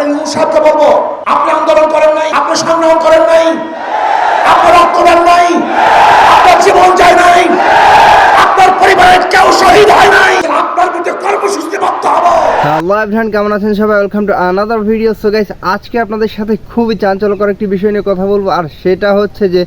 Doctor Yunus সাহেবকে আপনি আন্দোলন করেন নাই, আপনি সংগ্রাম করেন নাই, আপনার রক্ত দেন নাই, আপনার জীবন যায় নাই, আপনার পরিবারের কেউ শহীদ হয় নাই। কেমন আছেন সবাই? আনাদার ভিডিও সো গাইস আজকে আপনাদের সাথে খুবই চাঞ্চল্যকর একটি বিষয় নিয়ে কথা বলব, আর সেটা হচ্ছে যে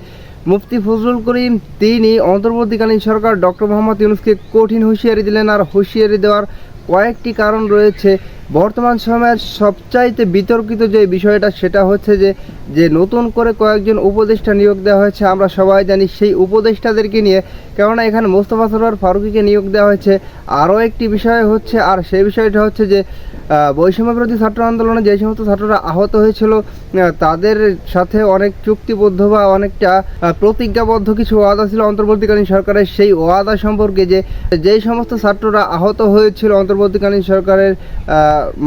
মুফতি ফজলুল করিম, তিনি অন্তর্বর্তীকালীন সরকার ডক্টর মোহাম্মদ ইউনুসকে কঠিন হুঁশিয়ারি দিলেন, আর হুঁশিয়ারি দেওয়ার কয়েকটি কারণ রয়েছে। বর্তমান সময়ের সবচাইতে বিতর্কিত যে বিষয়টা সেটা হচ্ছে যে যে নতুন করে কয়েকজন উপদেষ্টা নিয়োগ দেওয়া হয়েছে আমরা সবাই জানি সেই উপদেষ্টাদেরকে নিয়ে কেননা এখানে মোস্তফা সরোয়ার ফারুকিকে নিয়োগ দেওয়া হয়েছে। আরও একটি বিষয় হচ্ছে আর সেই বিষয়টা হচ্ছে যে আহ, বৈষম্য বিরোধী ছাত্র আন্দোলনে যে সমস্ত ছাত্ররা আহত হয়েছিল তাদের সাথে অনেক চুক্তিবদ্ধ বা অনেকটা প্রতিজ্ঞাবদ্ধ কিছু ওয়াদা ছিল অন্তর্বর্তীকালীন সরকারের। সেই ওয়াদা সম্পর্কে যে যেই সমস্ত ছাত্ররা আহত হয়েছিল অন্তর্বর্তীকালীন সরকারের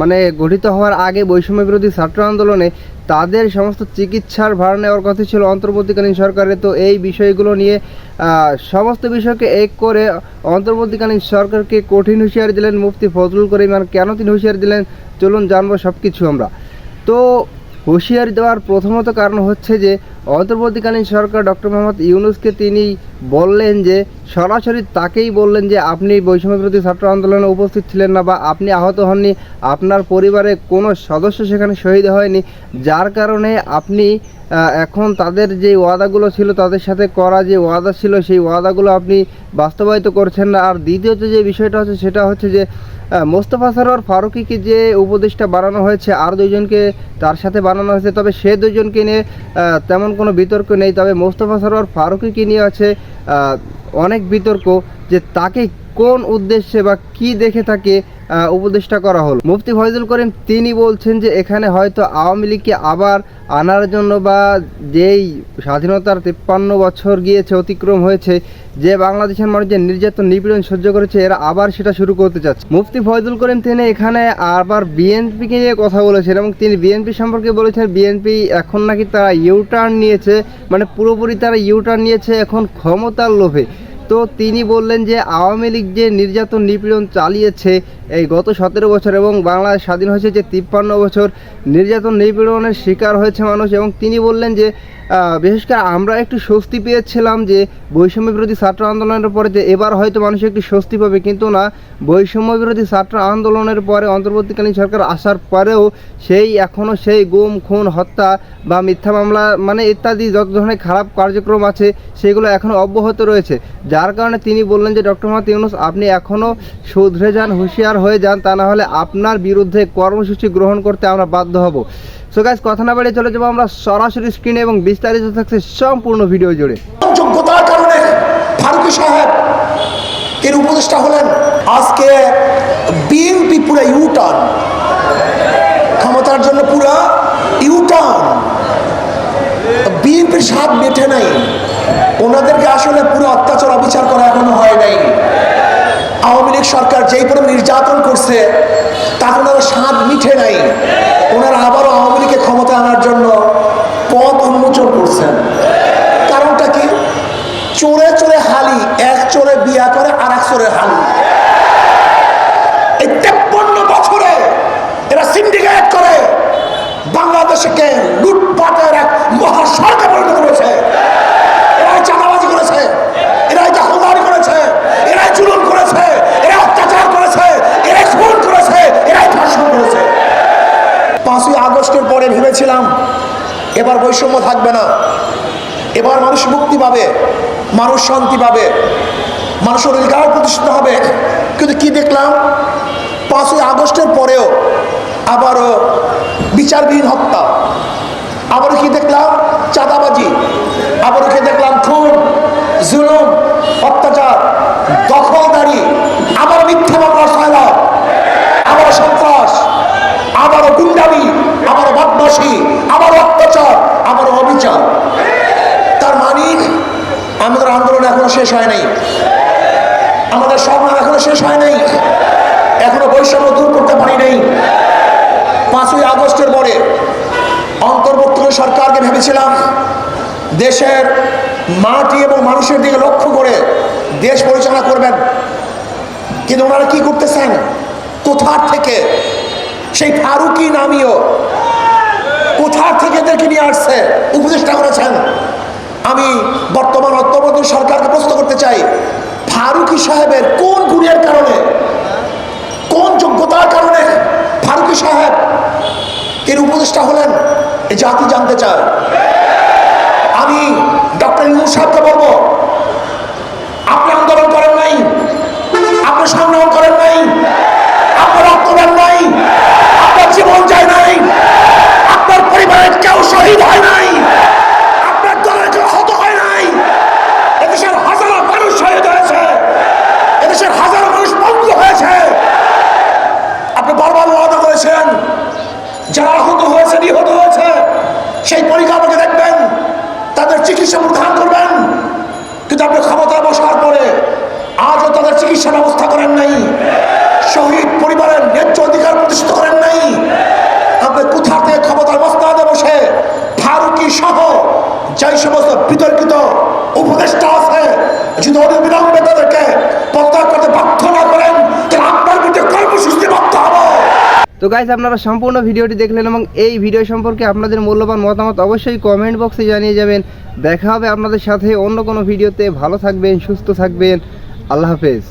মানে গঠিত হওয়ার আগে বৈষম্য বিরোধী ছাত্র আন্দোলনে তাদের সমস্ত চিকিৎসার ভার নেওয়ার কথা ছিল অন্তর্বর্তীকালীন সরকারের তো এই বিষয়গুলো নিয়ে সমস্ত বিষয়কে এক করে অন্তর্বর্তীকালীন সরকারকে কঠিন হুঁশিয়ারি দিলেন মুফতি ফজলুল করিম। আর কেন তিনি হুঁশিয়ারি দিলেন? চলুন জানব সব কিছু আমরা। তো হুঁশিয়ারি দেওয়ার প্রথমত কারণ হচ্ছে যে, অন্তর্বর্তীকালীন সরকার ডক্টর মোহাম্মদ ইউনুসকে তিনি বললেন যে, সরাসরি তাকেই বললেন যে, আপনি বৈষম্য বিরোধী ছাত্র আন্দোলনে উপস্থিত ছিলেন না বা আপনি আহত হননি, আপনার পরিবারে কোনো সদস্য সেখানে শহীদ হয়নি, যার কারণে আপনি এখন তাদের যে ওয়াদাগুলো ছিল তাদের সাথে করা যে ওয়াদা ছিল, সেই ওয়াদাগুলো আপনি বাস্তবায়িত করছেন না। আর দ্বিতীয়ত যে বিষয়টা হচ্ছে, সেটা হচ্ছে যে মোস্তফা সরোয়ার ফারুকিকে যে উপদেশটা বানানো হয়েছে আর দুইজনকে তার সাথে বানানো হয়েছে তবে সে দুজনকে নিয়ে তেমন কোনো বিতর্ক নেই। তবে মোস্তফা সরোয়ার ফারুকিকে নিয়ে আছে অনেক বিতর্ক যে তাকে কোন উদ্দেশ্যে বা কি দেখে আহ, উপদেষ্টা করা হলো। মুফতি ফয়জুল করিম, তিনি বলছেন যে এখানে হয়তো আওয়ামী লীগকে আবার আনার জন্য বা যেই স্বাধীনতার তিপ্পান্ন বছর গিয়েছে, অতিক্রম হয়েছে, যে বাংলাদেশের মানুষ যে নির্যাতন, নিপীড়ন সহ্য করেছে, এরা আবার সেটা শুরু করতে চাচ্ছে। মুফতি ফয়জুল করিম, তিনি এখানে আবার বিএনপিকে নিয়ে কথা বলেছেন এবং তিনি বিএনপি সম্পর্কে বলেছেন, বিএনপি এখন নাকি তারা ইউটার্ন নিয়েছে মানে পুরোপুরি তারা ইউটার্ন নিয়েছে এখন ক্ষমতার লোভে। তো তিনি বললেন যে আওয়ামী লীগ যে নির্যাতন, নিপীড়ন চালিয়েছে এই গত সতেরো বছর এবং বাংলাদেশ স্বাধীন হয়েছে যে তিপ্পান্ন বছর নির্যাতন নিপীড়নের শিকার হয়েছে মানুষ এবং তিনি বললেন যে বিশেষ করে আমরা একটু স্বস্তি পেয়েছিলাম যে বৈষম্য বিরোধী ছাত্র আন্দোলনের পরে যে এবার হয়তো মানুষ একটু স্বস্তি পাবে। কিন্তু না, বৈষম্য বিরোধী ছাত্র আন্দোলনের পরে অন্তর্বর্তীকালীন সরকার আসার পরেও সেই এখনও সেই গুম, খুন, হত্যা বা মিথ্যা মামলা মানে ইত্যাদি যত ধরনের খারাপ কার্যক্রম আছে সেগুলো এখনও অব্যাহত রয়েছে। যার কারণে তিনি বললেন যে, ডক্টর মোহাম্মদ ইউনুস, আপনি এখনও শুধরে যান, হুঁশিয়ার হয়ে যান, তা না হলে আপনার বিরুদ্ধে কর্মসূচি গ্রহণ করতে আমরা বাধ্য হব। সো গাইজ কথা না বাড়িয়ে চলে যাব আমরা সরাসরি স্ক্রিনে এবং বিস্তারিত থাকছে সম্পূর্ণ ভিডিও জুড়ে। যোগ্যতার কারণে ফারুকি সাহেব, এর উপদেষ্টা হলেন। আজকে বিএনপি পুরো ইউটার্ন ক্ষমতার জন্য পুরো ইউটার্ন বিএনপির স্বাদ মেটে নাই ওনাদেরকে আসলে পুরো অত্যাচার অবিচার করা এখনও হয় নাই আওয়ামী লীগ সরকার যেই পরিমাণ নির্যাতন করছে, তার ওনারা স্বাদ মিঠে নাই। ওনারা আবারও আওয়ামী লীগকে ক্ষমতা আনার জন্য পথ উন্মোচন করছেন। কারণটা কি? চোরে চোরে হালি, এক চোরে বিয়া করে আর এক চোরে হালি। এই তেপ্পন্ন বছরে এরা সিন্ডিকেট করে। বাংলাদেশকে লুটপাটের এক মহাসড়কে পরিণত করেছে এরাই চাঁদাবাজি করেছে এরাই দখলদারি করেছে এরাই জুলুম করেছে এরা অত্যাচার করেছে এরাই খুন করেছে এরাই ধর্ষণ করেছে আগস্টের পরে ভেবেছিলাম, এবার বৈষম্য থাকবে না। এবার মানুষ মুক্তি পাবে, মানুষ শান্তি পাবে, মানুষের অধিকার প্রতিষ্ঠিত হবে। কিন্তু কি দেখলাম? পাঁচই আগস্টের পরেও আবারও বিচারবিহীন হত্যা। আবারও কি দেখলাম? চাঁদাবাজি। আবারও কি দেখলাম? খুন, জুলুম, অত্যাচার, দখলদারি আবার মিথ্যা মামলা সয়লাভ আবার সন্ত্রাস আবারও গুন্ডামি আবারও বদমাসি আবার অত্যাচার আবারও অবিচার তার মানে আমাদের এখনও শেষ হয় নাই। আমাদের সংগ্রাম এখনও শেষ হয় নাই। এখনও বৈষম্য দূর করতে পারি নাই। পাঁচই আগস্টের পরে অন্তর্বর্তী সরকারকে ভেবেছিলাম দেশের মাটি এবং মানুষের দিকে লক্ষ্য করে দেশ পরিচালনা করবেন। কিন্তু ওনারা কি করতেছেন? কোথার থেকে? সেই ফারুকি নামীয় আসছে? উপদেষ্টা করেছেন আমি বর্তমান অর্থমন্ত্রী সরকারকে প্রশ্ন করতে চাই, ফারুকি সাহেবের কোন গুণের কারণে, কোন যোগ্যতার কারণে ফারুকি সাহেব এর উপদেষ্টা হলেন, এ জাতি জানতে চায়। আমি ডক্টর ইউ সাহেবকে বলব আপনি আন্দোলন করেন নাই আপনি সংগ্রাম করেন নাই আপনার রক্ত দেন নাই আপনার জীবন যায় নাই আপনার পরিবারের কেউ শহীদ হয় নাই আপনার দলের কেউ হত হয় নাই এদেশের হাজারো মানুষ শহীদ হয়েছে এদেশের হাজারো মানুষ বন্ধু হয়েছে আপনি বারবার ওয়াদা করেছেন যারা আহত হয়েছে নিহত হয়েছে সেই পরিকাঠামোকে দেখবেন, তাদের চিকিৎসা প্রধান করবেন। কিন্তু আপনি ক্ষমতায় বসার পরে আজও তাদের চিকিৎসা ব্যবস্থা করেন নাই শহীদ পরিবারের ন্যায্য অধিকার প্রতিষ্ঠিত করেন নাই আপনি কোথা থেকে ক্ষমতার মস্তাদে বসে ফারুকি সহ যেই সমস্ত বিতর্কিত উপদেষ্টা আছে যদি অবিলম্বে তাদেরকে পদত্যাগ করতে বাধ্য না করেন তাহলে আপনার বিরুদ্ধে কর্মসূচি বাধ্য হব তো গাইজ আপনারা সম্পূর্ণ ভিডিওটি দেখলেন এবং এই ভিডিও সম্পর্কে আপনাদের মূল্যবান মতামত অবশ্যই কমেন্ট বক্সে জানিয়ে যাবেন। দেখা হবে আপনাদের সাথে অন্য কোনো ভিডিওতে ভালো থাকবেন, সুস্থ থাকবেন। আল্লাহ হাফেজ।